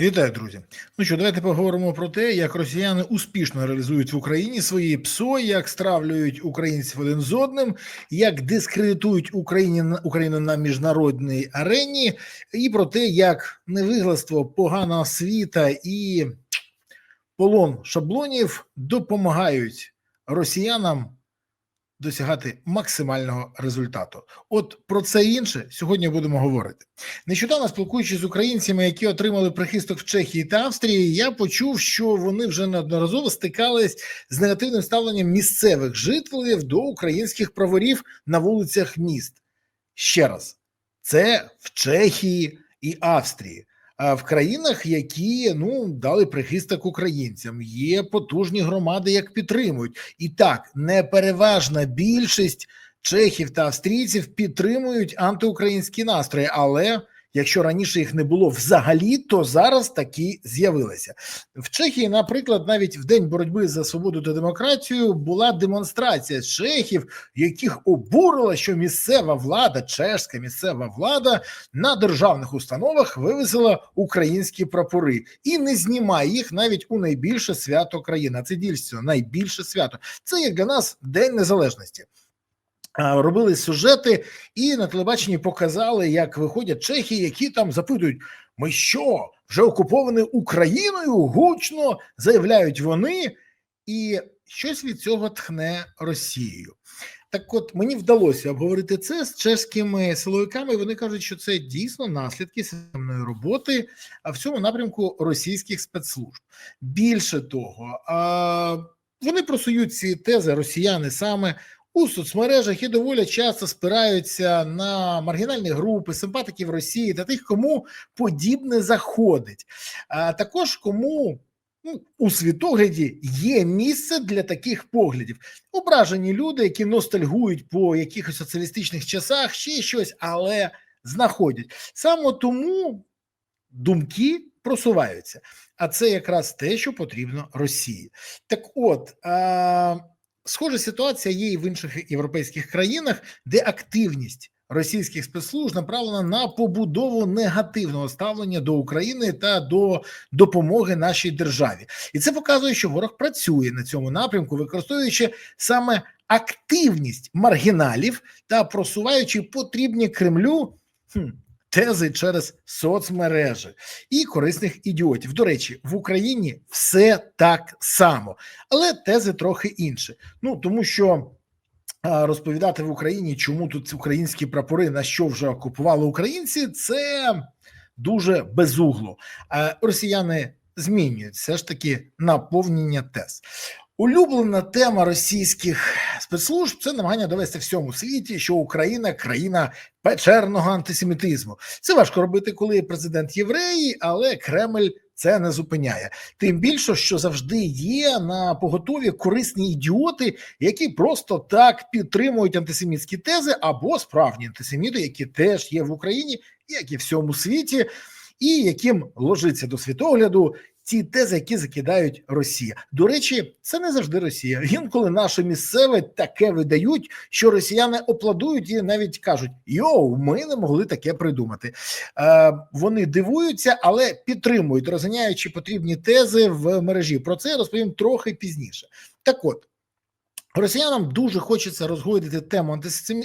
Вітаю, друзі. Ну що, давайте поговоримо про те, як росіяни успішно реалізують в Україні свої ПСО, як стравлюють українців один з одним, як дискредитують Україні Україну на міжнародній арені, і про те, як невигластво, погана освіта і полон шаблонів допомагають росіянам досягати максимального результату. От про це інше сьогодні будемо говорити. Нещодавно спілкуючись з українцями, які отримали прихисток в Чехії та Австрії, я почув, що вони вже неодноразово стикались з негативним ставленням місцевих жителів до українських праворів на вулицях міст. Ще раз, це в Чехії і Австрії. В країнах, які ну дали прихисток українцям, є потужні громади, як підтримують, і так непереважна більшість чехів та австрійців підтримують антиукраїнські настрої. Але якщо раніше їх не було взагалі, то зараз такі з'явилися в Чехії. Наприклад, навіть в день боротьби за свободу та демократію була демонстрація чехів, яких обурило, що місцева влада, чешська місцева влада на державних установах вивезла українські прапори і не знімає їх навіть у найбільше свято країни. Це дійсно найбільше свято. Це як для нас День Незалежності. Робили сюжети і на телебаченні показали, як виходять чехи, які там запитують: ми що вже окуповані Україною? Гучно заявляють вони, і щось від цього тхне Росією. Так, от мені вдалося обговорити це з чеськими силовиками. Вони кажуть, що це дійсно наслідки системної роботи в цьому напрямку російських спецслужб. Більше того, вони просують ці тези росіяни саме у соцмережах і доволі часто спираються на маргінальні групи, симпатиків Росії та тих, кому подібне заходить, а також кому. Ну, у світогляді є місце для таких поглядів. Ображені люди, які ностальгують по якихось соціалістичних часах, ще щось, але знаходять саме тому думки просуваються. А це якраз те, що потрібно Росії. Так, от. А... Схожа ситуація є і в інших європейських країнах, де активність російських спецслужб направлена на побудову негативного ставлення до України та до допомоги нашій державі, і це показує, що ворог працює на цьому напрямку, використовуючи саме активність маргіналів та просуваючи потрібні Кремлю. Хм, тези через соцмережі і корисних ідіотів. До речі, в Україні все так само, але тези трохи інші. Ну тому що. Розповідати в Україні, чому тут українські прапори на що вже окупували українці, це дуже безугло. Росіяни змінюють все ж таки наповнення тез. Улюблена тема російських спецслужб це намагання довести всьому світі, що Україна країна печерного антисемітизму. Це важко робити, коли президент євреї, але Кремль це не зупиняє. Тим більше, що завжди є на поготові корисні ідіоти, які просто так підтримують антисемітські тези, або справжні антисеміти, які теж є в Україні, як і всьому світі. І яким ложиться до світогляду ті тези, які закидають Росія. До речі, це не завжди Росія. Інколи наше місцеве таке видають, що росіяни опладують і навіть кажуть: Йоу, ми не могли таке придумати. Е, Вони дивуються, але підтримують, розганяючи потрібні тези в мережі. Про це я розповім трохи пізніше. Так, от. Росіянам дуже хочеться розгойдити тему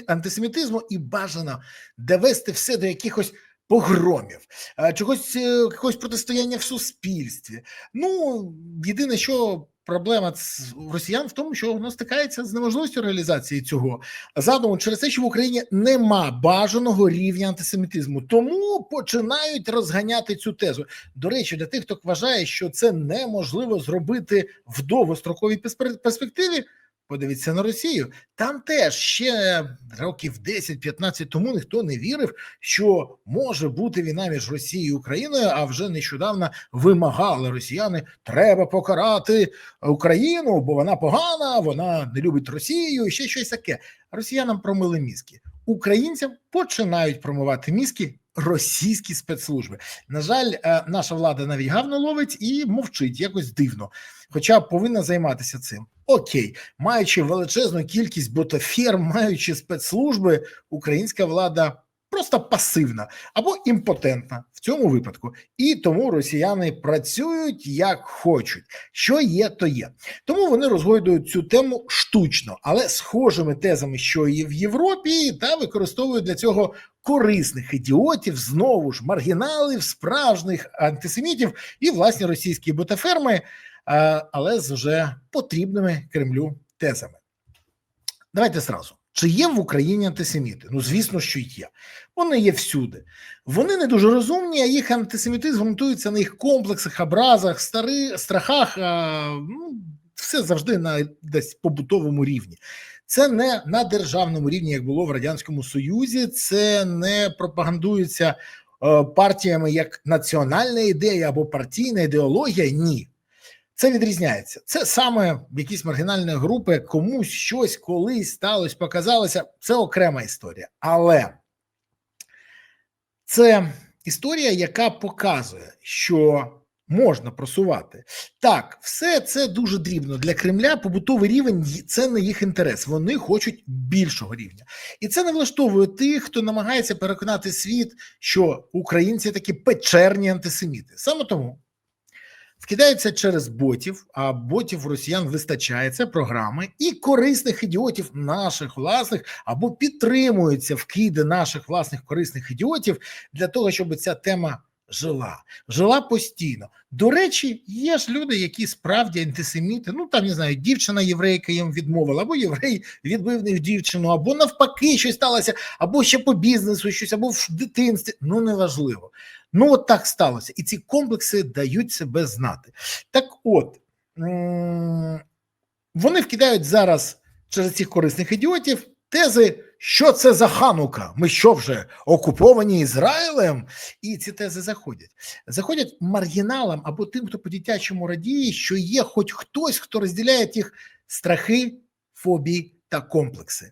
антисемітизму і бажано довести все до якихось погромів, чогось е, якогось протистояння в суспільстві. Ну єдине, що проблема росіян в тому, що воно стикається з неможливістю реалізації цього задуму через те, що в Україні нема бажаного рівня антисемітизму, тому починають розганяти цю тезу. До речі, для тих, хто вважає, що це неможливо зробити в довгостроковій перспективі. Подивіться на Росію. Там теж ще років 10-15 тому ніхто не вірив, що може бути війна між Росією і Україною. А вже нещодавно вимагали росіяни, треба покарати Україну, бо вона погана, вона не любить Росію і ще щось таке. Росіянам промили мізки. Українцям починають промивати мізки російські спецслужби. На жаль, е, наша влада навіть гавно ловить і мовчить якось дивно, хоча повинна займатися цим. Окей, маючи величезну кількість ботафер, маючи спецслужби, українська влада просто пасивна або імпотентна в цьому випадку, і тому росіяни працюють як хочуть. Що є, то є. Тому вони розгойдують цю тему штучно, але схожими тезами, що і в Європі, та використовують для цього корисних ідіотів, знову ж маргіналів, справжніх антисемітів і власні російські ботаферми, але з вже потрібними Кремлю тезами. Давайте зразу. Чи є в Україні антисеміти? Ну, звісно, що є. Вони є всюди. Вони не дуже розумні, а їх антисемітизм ґрунтується на їх комплексах, образах, стари, страхах. Ну, все завжди на десь побутовому рівні. Це не на державному рівні, як було в радянському союзі. Це не пропагандується е, партіями як національна ідея або партійна ідеологія. Ні, це відрізняється. Це саме якісь маргінальні групи, комусь щось колись сталося, показалося. Це окрема історія. Але це історія, яка показує, що можна просувати. Так, все це дуже дрібно для Кремля. Побутовий рівень це не їх інтерес. Вони хочуть більшого рівня, і це не влаштовує тих, хто намагається переконати світ, що українці такі печерні антисеміти. Саме тому вкидаються через ботів, а ботів росіян вистачає це програми і корисних ідіотів наших власних або підтримуються вкиди наших власних корисних ідіотів для того, щоб ця тема жила, жила постійно. До речі, є ж люди, які справді антисеміти. Ну там не знаю, дівчина єврейка їм відмовила, або єврей відбив них дівчину, або навпаки, щось сталося, або ще по бізнесу, щось, або в дитинстві. Ну неважливо. Ну от так сталося, і ці комплекси дають себе знати. Так, от вони вкидають зараз через цих корисних ідіотів тези. Що це за ханука? Ми що вже окуповані Ізраїлем? І ці тези заходять. Заходять маргіналам або тим, хто по дитячому радіє, що є хоч хтось, хто розділяє їх страхи, фобії та комплекси.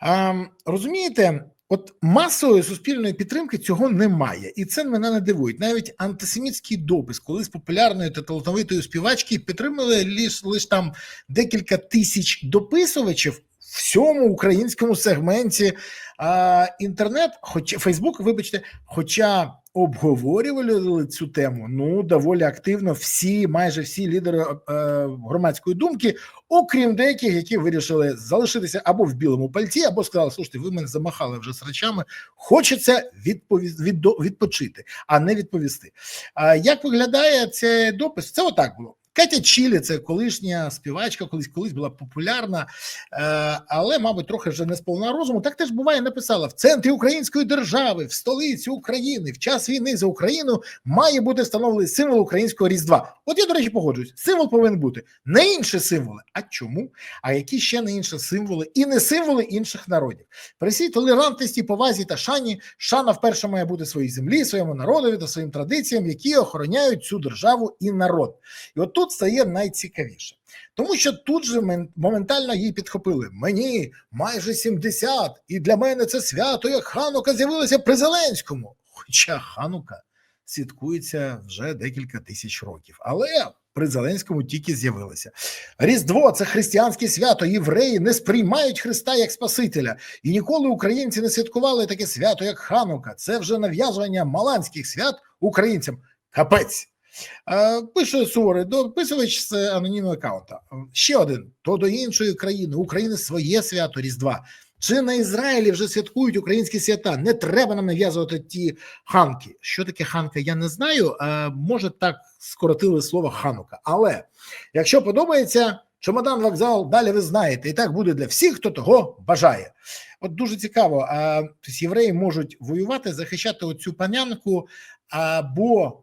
А, Розумієте, от масової суспільної підтримки цього немає, і це мене не дивує. Навіть антисемітський допис, коли з популярної та талановитої співачки підтримали лише лиш там декілька тисяч дописувачів всьому українському сегменті а, інтернет, хоч Фейсбук, вибачте, хоча обговорювали цю тему ну доволі активно всі, майже всі лідери е, громадської думки, окрім деяких, які вирішили залишитися або в білому пальці, або сказали, слушайте, ви мене замахали вже з речами. Хочеться відповісти від, відпочити, а не відповісти. А як виглядає цей допис? Це отак було. Катя Чілі, це колишня співачка, колись колись була популярна, е, але, мабуть, трохи вже не сповна розуму. Так теж буває, написала в центрі української держави, в столиці України, в час війни за Україну має бути встановлений символ українського різдва. От я, до речі, погоджуюсь. Символ повинен бути не інші символи. А чому? А які ще не інші символи і не символи інших народів? При всій толерантності, повазі та шані шана вперше має бути своїй землі, своєму народові та своїм традиціям, які охороняють цю державу і народ. І от тут тут стає найцікавіше, тому що тут же моментально її підхопили. Мені майже 70, і для мене це свято, як ханука з'явилося при Зеленському. Хоча ханука святкується вже декілька тисяч років, але при Зеленському тільки з'явилося. Різдво це християнське свято. Євреї не сприймають Христа як Спасителя, і ніколи українці не святкували таке свято, як ханука. Це вже нав'язування маланських свят українцям. Капець. Пише суворий дописувач з анонімного аккаунта. Ще один: то до іншої країни України своє свято Різдва. Чи на Ізраїлі вже святкують українські свята? Не треба нам нав'язувати ті ханки. Що таке ханка? Я не знаю. Може так скоротили слово ханука. Але якщо подобається, чомодан вокзал, далі ви знаєте, і так буде для всіх, хто того бажає. От дуже цікаво. А тобто євреї можуть воювати, захищати оцю панянку або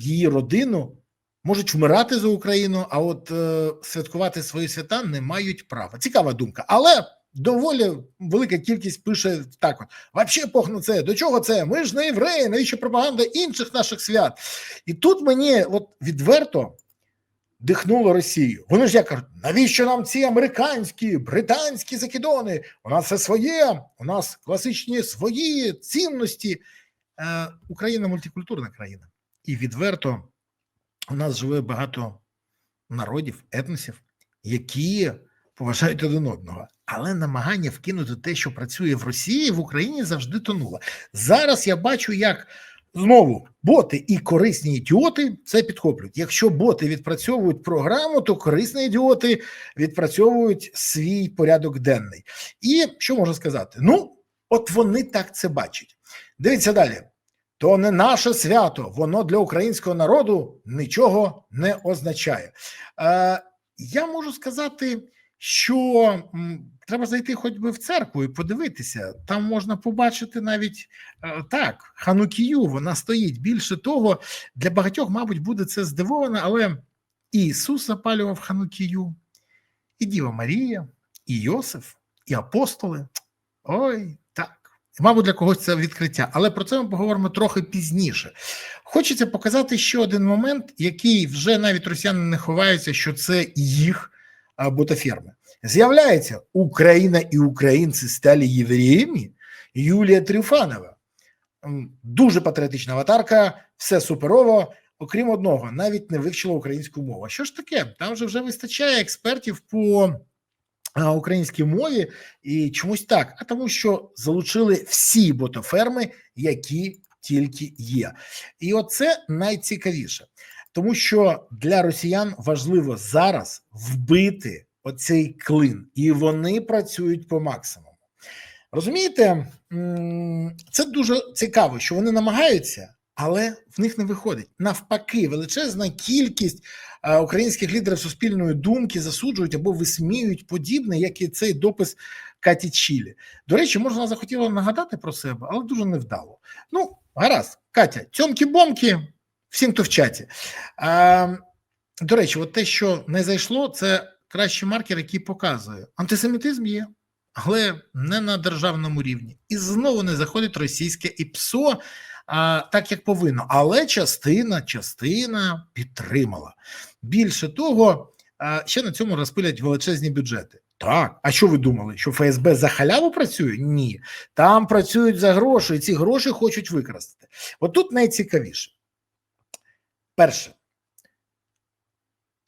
її родину можуть вмирати за Україну, а от е, святкувати свої свята не мають права. Цікава думка, але доволі велика кількість пише так: от вообще пох це до чого це? Ми ж не євреї, навіщо пропаганда інших наших свят? І тут мені от відверто. Дихнуло Росію. Вони ж як кажуть, навіщо нам ці американські, британські закидони? У нас все своє, у нас класичні свої цінності. Е, Україна мультикультурна країна. І відверто у нас живе багато народів, етносів, які поважають один одного. але намагання вкинути те, що працює в Росії, в Україні завжди тонуло. Зараз я бачу, як знову боти і корисні ідіоти це підхоплюють. Якщо боти відпрацьовують програму, то корисні ідіоти відпрацьовують свій порядок денний. І що можна сказати? Ну, от вони так це бачать. Дивіться далі. То не наше свято, воно для українського народу нічого не означає. Е, Я можу сказати, що треба зайти хоч би в церкву і подивитися. Там можна побачити навіть е, так, ханукію, вона стоїть. Більше того, для багатьох, мабуть, буде це здивовано, але Ісус запалював ханукію, і Діва Марія, і Йосиф, і апостоли. Ой. Мабуть, для когось це відкриття, але про це ми поговоримо трохи пізніше. Хочеться показати ще один момент, який вже навіть росіяни не ховаються, що це їх а, бутаферми. З'являється Україна і українці стали євреями. Юлія Трюфанова. Дуже патріотична аватарка, все суперово, окрім одного, навіть не вивчила українську мову. Що ж таке? Там же вже вистачає експертів по українській мові і чомусь так, а тому, що залучили всі ботоферми, які тільки є. І оце найцікавіше, тому що для росіян важливо зараз вбити оцей клин, і вони працюють по максимуму. Розумієте, це дуже цікаво, що вони намагаються, але в них не виходить. Навпаки, величезна кількість а, українських лідерів суспільної думки засуджують або висміюють подібне, як і цей допис Каті Чілі. До речі, може, вона захотіла нагадати про себе, але дуже невдало. Ну, гаразд, Катя, цьомки-бомки, всім, хто в чаті. А, до речі, от те, що не зайшло, це кращий маркер, який показує, антисемітизм є, але не на державному рівні. І знову не заходить російське ІПСО, так як повинно. Але частина, частина підтримала. Більше того, ще на цьому розпилять величезні бюджети. Так, а що ви думали? Що ФСБ за халяву працює? Ні. Там працюють за гроші, і ці гроші хочуть використати. От тут найцікавіше. Перше,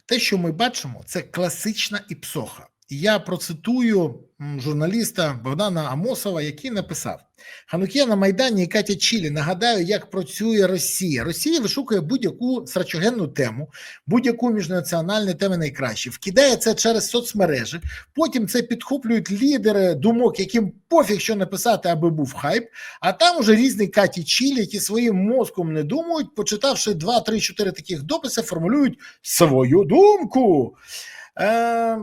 те, що ми бачимо, це класична іпсоха. Я процитую журналіста Богдана Амосова, який написав: Ханукія на Майдані і Катя Чілі. Нагадаю, як працює Росія. Росія вишукує будь-яку срачогенну тему, будь-яку міжнаціональну тему найкраще, вкидає це через соцмережі. Потім це підхоплюють лідери думок, яким пофіг, що написати, аби був хайп. А там уже різні Каті Чілі, які своїм мозком не думають, почитавши 2, 3, 4 таких дописи, формулюють свою думку. Е,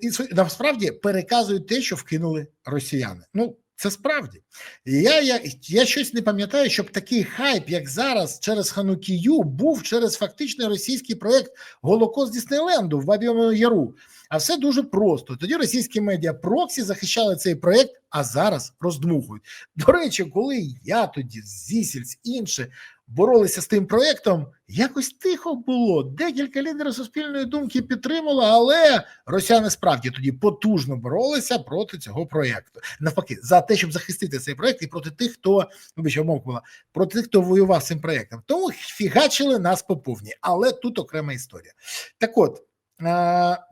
і насправді переказують те, що вкинули росіяни. Ну, це справді. Я, я, я щось не пам'ятаю, щоб такий хайп, як зараз, через Ханукію, був через фактичний російський проект Голокост Діснейленду в Бабіому Яру. А все дуже просто. Тоді російські медіа проксі захищали цей проєкт, а зараз роздмухують. До речі, коли я тоді, Зісільц, інші боролися з тим проєктом, якось тихо було. Декілька лідерів суспільної думки підтримало, але росіяни справді тоді потужно боролися проти цього проєкту. Навпаки, за те, щоб захистити цей проєкт, і проти тих, хто вибач, мовка була, проти тих, хто воював з цим проєктом. Тому фігачили нас по повній. Але тут окрема історія. Так от.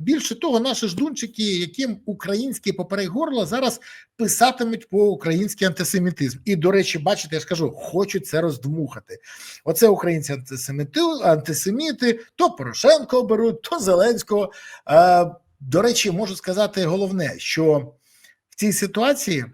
Більше того, наші ждунчики, яким українські поперек горла зараз писатимуть по український антисемітизм. І, до речі, бачите, я ж кажу, хочуть це роздмухати. Оце українці антисеміти, антисеміти, то Порошенко оберуть, то Зеленського. До речі, можу сказати головне, що в цій ситуації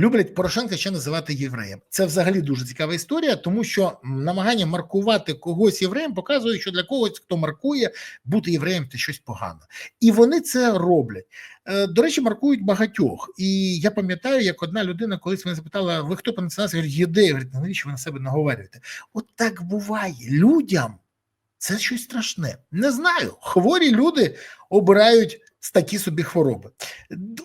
люблять Порошенка ще називати євреєм. Це взагалі дуже цікава історія, тому що намагання маркувати когось євреєм показує, що для когось, хто маркує, бути євреєм це щось погано. І вони це роблять. Е, До речі, маркують багатьох. І я пам'ятаю, як одна людина колись мене запитала: ви хто по національності? Я говорю, єдеї. Говорить, навіщо ви на себе наговорюєте? От так буває. Людям це щось страшне. Не знаю. Хворі люди обирають такі собі хвороби.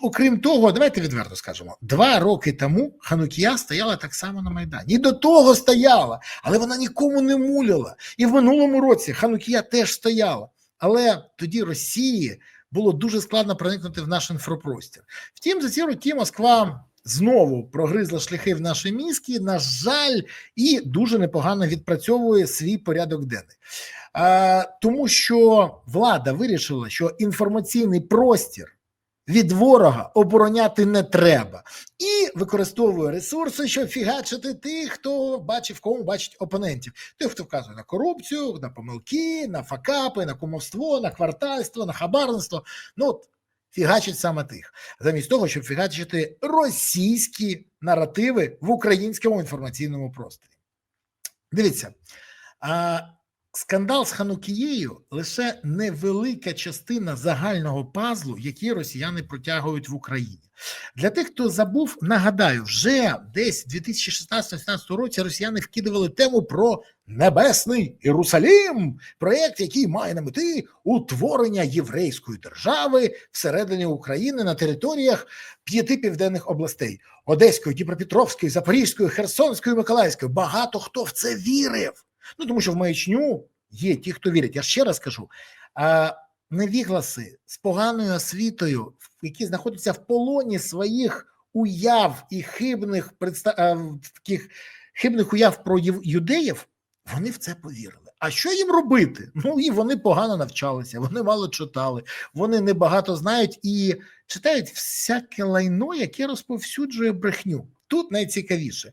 Окрім того, давайте відверто скажемо: два роки тому Ханукія стояла так само на Майдані. І до того стояла, але вона нікому не муляла. І в минулому році Ханукія теж стояла. Але тоді Росії було дуже складно проникнути в наш інфопростір. Втім, за ці роки Москва знову прогризла шляхи в наші мізки, на жаль, і дуже непогано відпрацьовує свій порядок денний. А, тому що влада вирішила, що інформаційний простір від ворога обороняти не треба, і використовує ресурси, щоб фігачити тих, хто бачив, кому бачить опонентів. Тих, хто вказує на корупцію, на помилки, на факапи, на кумовство, на квартальство, на хабарництво. Ну от фігачить саме тих, замість того, щоб фігачити російські наративи в українському інформаційному просторі. Дивіться, скандал з Ханукією лише невелика частина загального пазлу, який росіяни протягують в Україні. Для тих, хто забув, нагадаю, вже десь в 2016-2017 році росіяни вкидували тему про небесний Єрусалім, проєкт, який має на мети утворення єврейської держави всередині України на територіях п'яти південних областей: Одеської, Дніпропетровської, Запорізької, Херсонської, Миколаївської. Багато хто в це вірив. Ну тому що в маячню є ті, хто вірять. Я ще раз кажу. Невігласи з поганою освітою, які знаходяться в полоні своїх уяв і хибних представ... таких хибних уяв про юдеїв, вони в це повірили. А що їм робити? Ну і вони погано навчалися, вони мало читали, вони небагато знають і читають всяке лайно, яке розповсюджує брехню. Тут найцікавіше.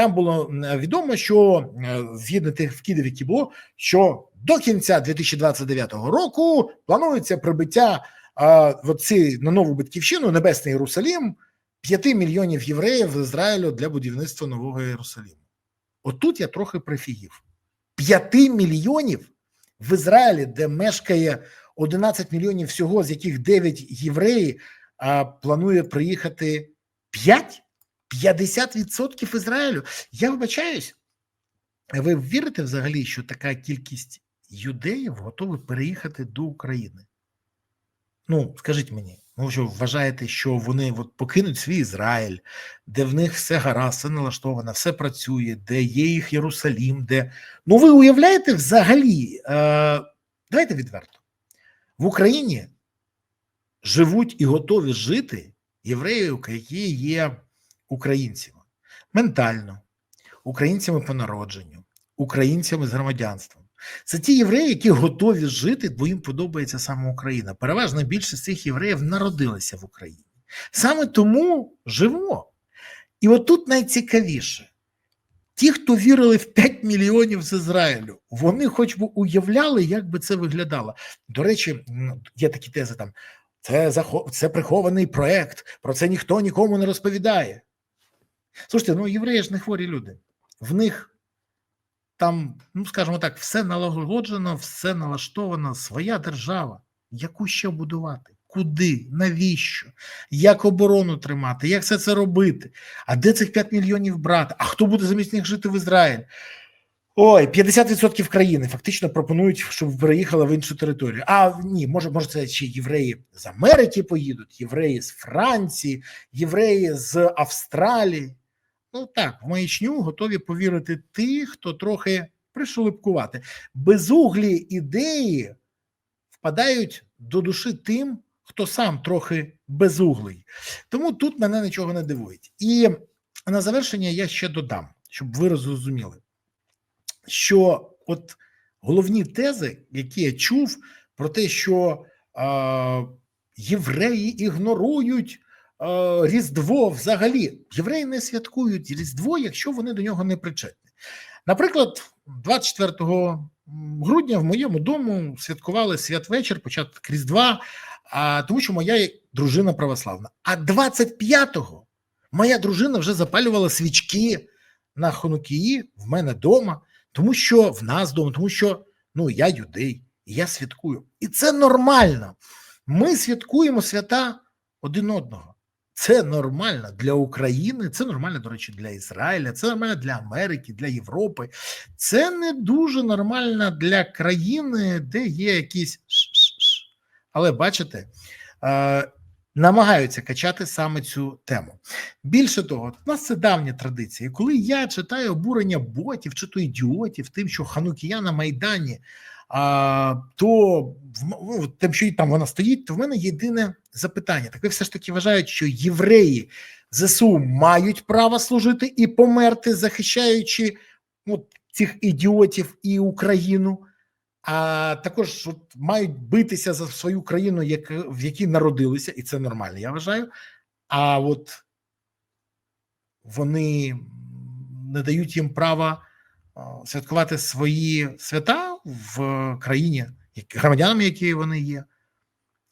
Там було відомо, що е, згідно тих вкидів, які було, що до кінця 2029 року планується прибиття а, оці, на нову батьківщину, Небесний Єрусалім, 5 мільйонів євреїв з Ізраїлю для будівництва нового Єрусаліму. Отут я трохи прифігів. 5 мільйонів в Ізраїлі, де мешкає 11 мільйонів всього, з яких 9 євреї, а планує приїхати 5? 50% Ізраїлю. Я вибачаюсь. Ви вірите взагалі, що така кількість юдеїв готові переїхати до України? Ну, скажіть мені, ну що вважаєте, що вони от покинуть свій Ізраїль, де в них все гаразд, все налаштовано, все працює, де є їх Єрусалім, де. Ну, ви уявляєте взагалі, е, давайте відверто. В Україні живуть і готові жити євреї, які є українцями ментально, українцями по народженню, українцями з громадянством. Це ті євреї, які готові жити, бо їм подобається саме Україна. Переважна більшість цих євреїв народилися в Україні. Саме тому живемо. І отут найцікавіше: ті, хто вірили в 5 мільйонів з Ізраїлю, вони хоч би уявляли, як би це виглядало. До речі, є такі тези там. Це це прихований проект, про це ніхто нікому не розповідає. Слушайте, ну євреї ж не хворі люди. В них там, ну скажімо так, все налагоджено, все налаштовано, своя держава. Яку ще будувати? Куди? Навіщо? Як оборону тримати? Як все це робити? А де цих 5 мільйонів брати? А хто буде замість них жити в Ізраїль? Ой, 50% країни фактично пропонують, щоб переїхали в іншу територію. А ні, може, може, це ще євреї з Америки поїдуть, євреї з Франції, євреї з Австралії. Ну так, в маячню готові повірити ті, хто трохи пришелепкувати. Безуглі ідеї впадають до душі тим, хто сам трохи безуглий. Тому тут мене нічого не дивують. І на завершення я ще додам, щоб ви зрозуміли, що от головні тези, які я чув про те, що е, євреї ігнорують Різдво взагалі. Євреї не святкують Різдво, якщо вони до нього не причетні. Наприклад, 24 грудня в моєму дому святкували святвечір, початок Різдва, а, тому що моя дружина православна. А 25-го моя дружина вже запалювала свічки на Хонукії в мене вдома, тому що в нас вдома, тому що ну я юдей, і я святкую. І це нормально. Ми святкуємо свята один одного. Це нормально для України, це нормально, до речі, для Ізраїля, це нормально для Америки, для Європи. Це не дуже нормально для країни, де є якісь. Але бачите, е, намагаються качати саме цю тему. Більше того, у нас це традиція. І Коли я читаю обурення ботів чи то ідіотів, тим, що Ханукія на Майдані, а, то в ну, тим, що там вона стоїть, то в мене єдине запитання. Так ви все ж таки вважають, що євреї ЗСУ мають право служити і померти, захищаючи ну, цих ідіотів і Україну? А також от, мають битися за свою країну, як, в якій народилися, і це нормально, я вважаю. А от вони не дають їм права святкувати свої свята в країні, громадянами, які вони є.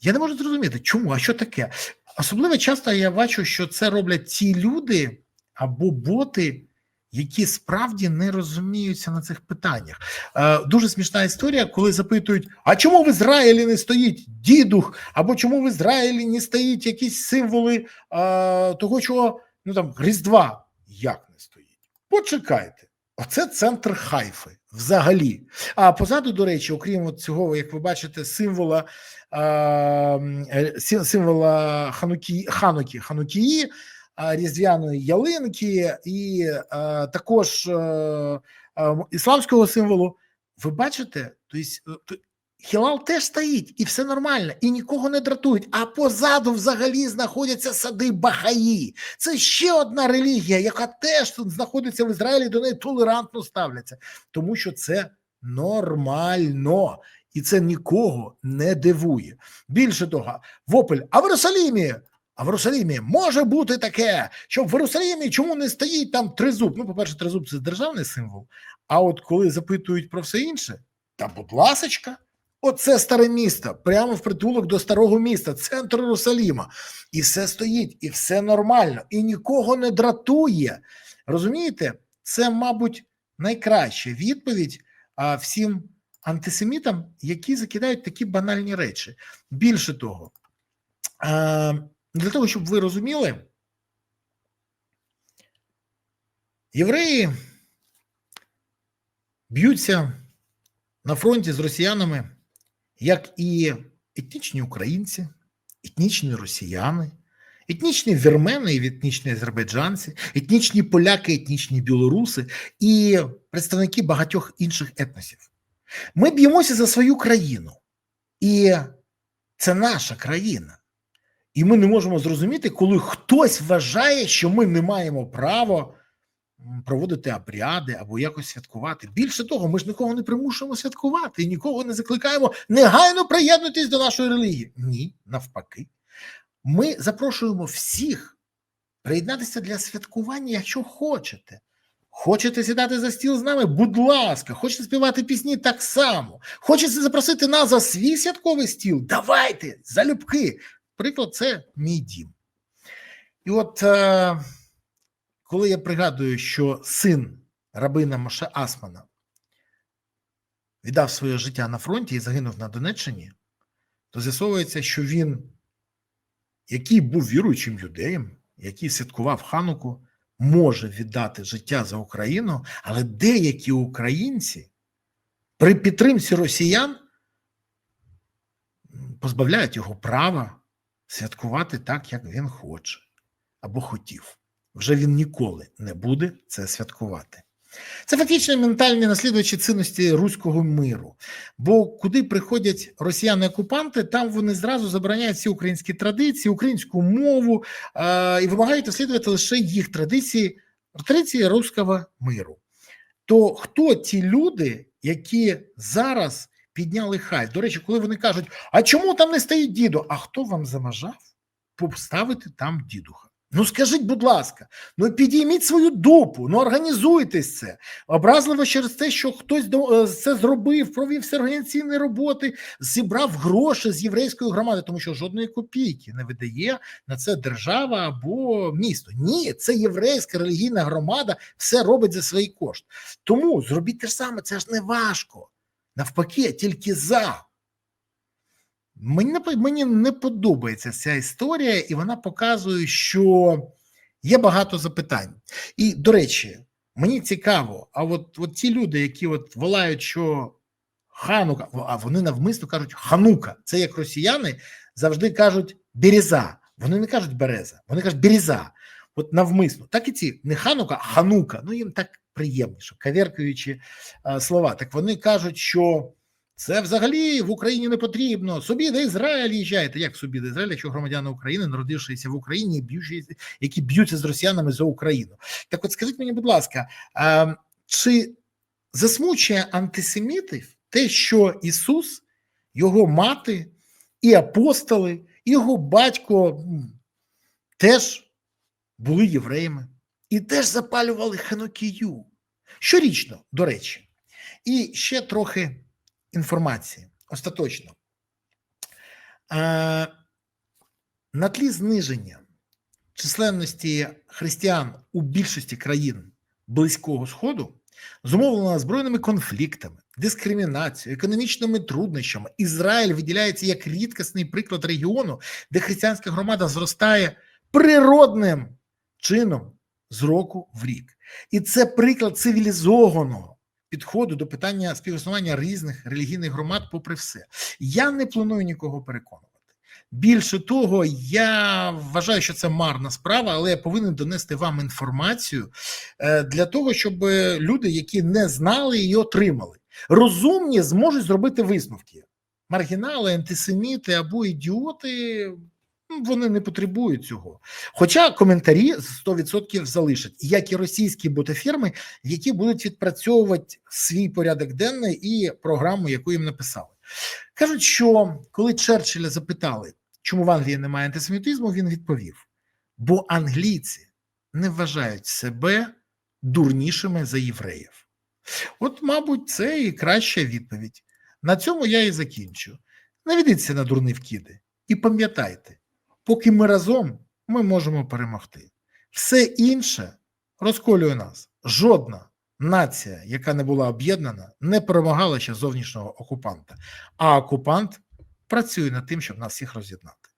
Я не можу зрозуміти, чому, а що таке? Особливо часто я бачу, що це роблять ті люди або боти, які справді не розуміються на цих питаннях. Е, дуже смішна історія, коли запитують: а чому в Ізраїлі не стоїть дідух, або чому в Ізраїлі не стоїть якісь символи е, того, чого ну там Різдва? Як не стоїть? Почекайте. Оце центр Хайфи взагалі. А позаду, до речі, окрім цього, як ви бачите, символа е, е, символа Ханукі, Ханукі, Ханукії, різдвяної ялинки і е, також е, е, ісламського символу. Ви бачите, тобто, Хілал теж стоїть, і все нормально, і нікого не дратують. А позаду взагалі знаходяться сади Бахаї. Це ще одна релігія, яка теж знаходиться в Ізраїлі, до неї толерантно ставляться, тому що це нормально, і це нікого не дивує. Більше того, Вопель, а в Єрусалімі. А в Єрусалімі може бути таке, що в Єрусалімі чому не стоїть там тризуб? Ну, по-перше, тризуб це державний символ. А от коли запитують про все інше, та будь ласочка, оце старе місто, прямо в притулок до старого міста, центр Єрусаліма. І все стоїть, і все нормально, і нікого не дратує. Розумієте, це, мабуть, найкраща відповідь а, всім антисемітам, які закидають такі банальні речі. Більше того, а, для того, щоб ви розуміли, євреї б'ються на фронті з росіянами, як і етнічні українці, етнічні росіяни, етнічні вірмени і етнічні азербайджанці, етнічні поляки, етнічні білоруси і представники багатьох інших етносів. Ми б'ємося за свою країну, і це наша країна. І ми не можемо зрозуміти, коли хтось вважає, що ми не маємо права проводити обряди або якось святкувати. Більше того, ми ж нікого не примушуємо святкувати і нікого не закликаємо негайно приєднуйтесь до нашої релігії. Ні, навпаки. Ми запрошуємо всіх приєднатися для святкування, якщо хочете. Хочете сідати за стіл з нами? Будь ласка, хочете співати пісні так само. Хочете запросити нас за свій святковий стіл? Давайте, залюбки. Приклад, це мій дім. І от е, коли я пригадую, що син рабина Моше Асмана віддав своє життя на фронті і загинув на Донеччині, то з'ясовується, що він, який був віруючим юдеєм, який святкував Хануку, може віддати життя за Україну, але деякі українці при підтримці росіян позбавляють його права святкувати так, як він хоче або хотів. Вже він ніколи не буде це святкувати. Це фактично ментальні наслідувачі цінності руського миру. Бо куди приходять росіяни-окупанти, там вони зразу забороняють всі українські традиції, українську мову е, і вимагають наслідувати лише їх традиції, традиції руського миру. То хто ті люди, які зараз підняли хай? До речі, коли вони кажуть, а чому там не стоїть дідо? А хто вам заважав поставити там дідуха? Ну скажіть, будь ласка, ну підійміть свою дупу, ну організуйтесь це. Образливо через те, що хтось е, це зробив, провів всі організаційні роботи, зібрав гроші з єврейської громади, тому що жодної копійки не видає на це держава або місто. Ні, це єврейська релігійна громада, все робить за свій кошт. Тому зробіть те ж саме, це ж не важко. Навпаки, тільки за. Мені не, мені не подобається ця історія, і вона показує, що є багато запитань. І, до речі, мені цікаво, а от, от ті люди, які от волають, що Ханука, а вони навмисно кажуть Ханука. Це як росіяни завжди кажуть береза. Вони не кажуть береза, вони кажуть береза. От навмисно. Так і ці не Ханука, а Ханука. Ну їм так приємніше, каверкаючи е, слова. Так вони кажуть, що це взагалі в Україні не потрібно. Собі до Ізраїля їжджаєте. Як собі до Ізраїля, якщо громадяни України, народившися в Україні, які б'ються з росіянами за Україну? Так, от скажіть мені, будь ласка, а, чи засмучує антисемітів те, що Ісус, його мати, і апостоли, його батько теж були євреями і теж запалювали ханокію. Щорічно, до речі. І ще трохи інформації. Остаточно. Е, на тлі зниження численності християн у більшості країн Близького Сходу зумовлена збройними конфліктами, дискримінацією, економічними труднощами. Ізраїль виділяється як рідкісний приклад регіону, де християнська громада зростає природним чином з року в рік. І це приклад цивілізованого підходу до питання співіснування різних релігійних громад, попри все. Я не планую нікого переконувати. Більше того, я вважаю, що це марна справа, але я повинен донести вам інформацію е, для того, щоб люди, які не знали її, отримали. Розумні зможуть зробити висновки. Маргінали, антисеміти або ідіоти. Ну, Вони не потребують цього. Хоча коментарі 100% залишать, як і російські ботафірми, які будуть відпрацьовувати свій порядок денний і програму, яку їм написали. Кажуть, що коли Черчилля запитали, чому в Англії немає антисемітизму, він відповів: бо англійці не вважають себе дурнішими за євреїв. От, мабуть, це і краща відповідь. На цьому я і закінчу. Не ведіться на дурні вкиди. І пам'ятайте, поки ми разом, ми можемо перемогти. Все інше розколює нас. Жодна нація, яка не була об'єднана, не перемагала ще зовнішнього окупанта. А окупант працює над тим, щоб нас всіх роз'єднати.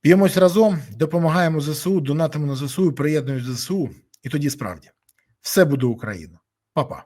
П'ємось разом, допомагаємо ЗСУ, донатимо на ЗСУ, приєднуємо ЗСУ, і тоді справді все буде Україна. Па-па.